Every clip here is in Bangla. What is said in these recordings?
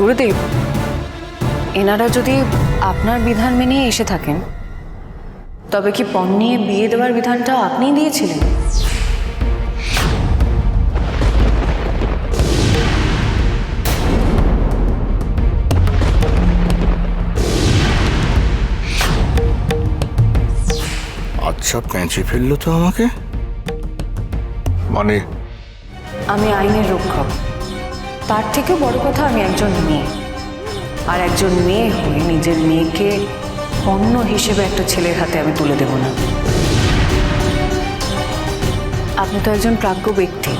গুরুদেব এনারা যদি আপনার বিধান মেনে এসে থাকেন তবে কি পণ নিয়ে বিয়ে দেওয়ার বিধানটা আপনিই দিয়েছিলেন? আচ্ছা পেঁচে ফেলল তো আমাকে? মানে? আমি আইনের রক্ষক। তার থেকেও বড় কথা আমি একজন মেয়ে। আর একজন মেয়ে হয়ে নিজের মেয়েকে পণ্য হিসেবে একটা ছেলের হাতে আমি তুলে দেব না। আপনি তো একজন প্রাজ্ঞ ব্যক্তি।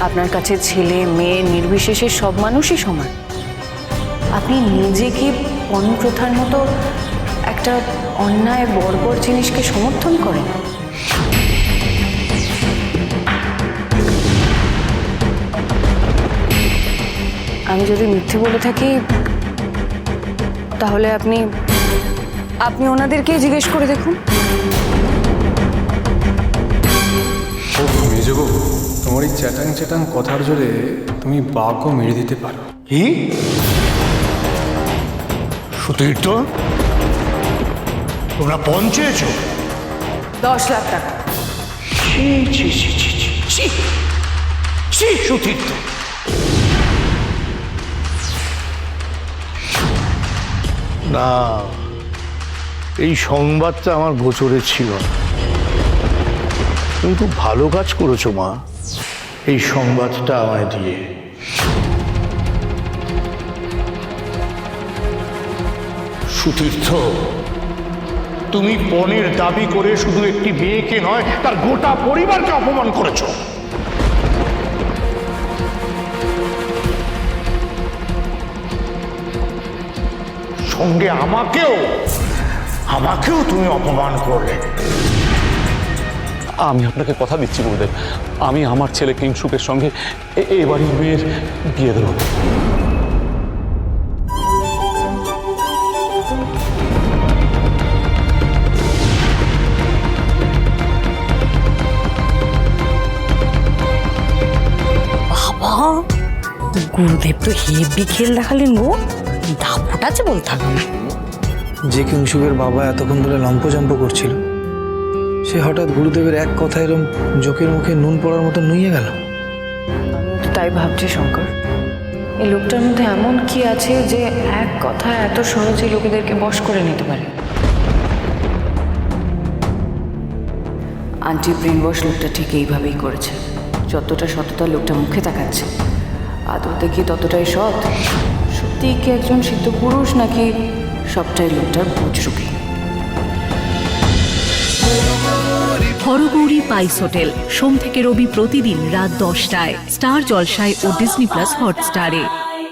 আপনার কাছে ছেলে, মেয়ে, নির্বিশেষে সব মানুষই সমান। আপনি নিজে কি পণ প্রথার মতো একটা অন্যায়, বর্বর জিনিসকে সমর্থন করেন। আমি যদি মিথ্যে বলে থাকি তাহলে আপনি আপনি ওনাদেরকেই জিজ্ঞেস করে দেখুন। ও মেজবাবু তোমার এই চ্যাটাং চ্যাটাং কথার জোরে তুমি বাঘও মেরে দিতে পারো। কি? সুতীর্থ তোমরা পঞ্চেছ দশ লাখ টাকা। সুতীর্থ না। এই সংবাদটা আমার গোচরে ছিল না। তুমি খুব ভালো কাজ করেছ, মা। এই সংবাদটা আমায় দিয়ে। সুতীর্থ, তুমি পণের দাবি করে শুধু একটি মেয়েকে নয়, তার গোটা পরিবারকে অপমান করেছ। সঙ্গে আমাকেও আমাকেও তুমি অপমান করলে। আমি আপনাকে কথা দিচ্ছি গুরুদেব। আমি আমার ছেলে কিংসুকের সঙ্গে এ- এ বাড়ির মেয়ের বিয়ে দেবো। বাবা গুরুদেব তো হেভি খেল দেখালেন গো। দাপট আছে বলতে হবে না। যে কিংসুকের বাবা এতক্ষণ ধরে লম্পজম্প করছিল সে হঠাৎ গুরুদেবের এক কথা এরম জোকের মুখে নুন পড়ার মতো নুইয়ে গেল। আমিও তো তাই ভাবছি শঙ্কর। এই লোকটার মধ্যে এমন কি আছে যে এক কথায় এত সহজে লোকেদেরকে বশ করে নিতে পারে? আন্টি ব্রেন ওয়াশ লোকটা ঠিক এইভাবেই করেছে। যতটা সততা লোকটা মুখে তাকাচ্ছে। আদতে কি ততটাই সৎ। সত্যি কি একজন সিদ্ধ পুরুষ নাকি সবটাই লোকটার বুঝরুকি হরগৌরী পাইস হোটেল। সোম থেকে রবি প্রতিদিন রাত দশটায়। স্টার জলসায় ও ডিসনি প্লাস হটস্টারে।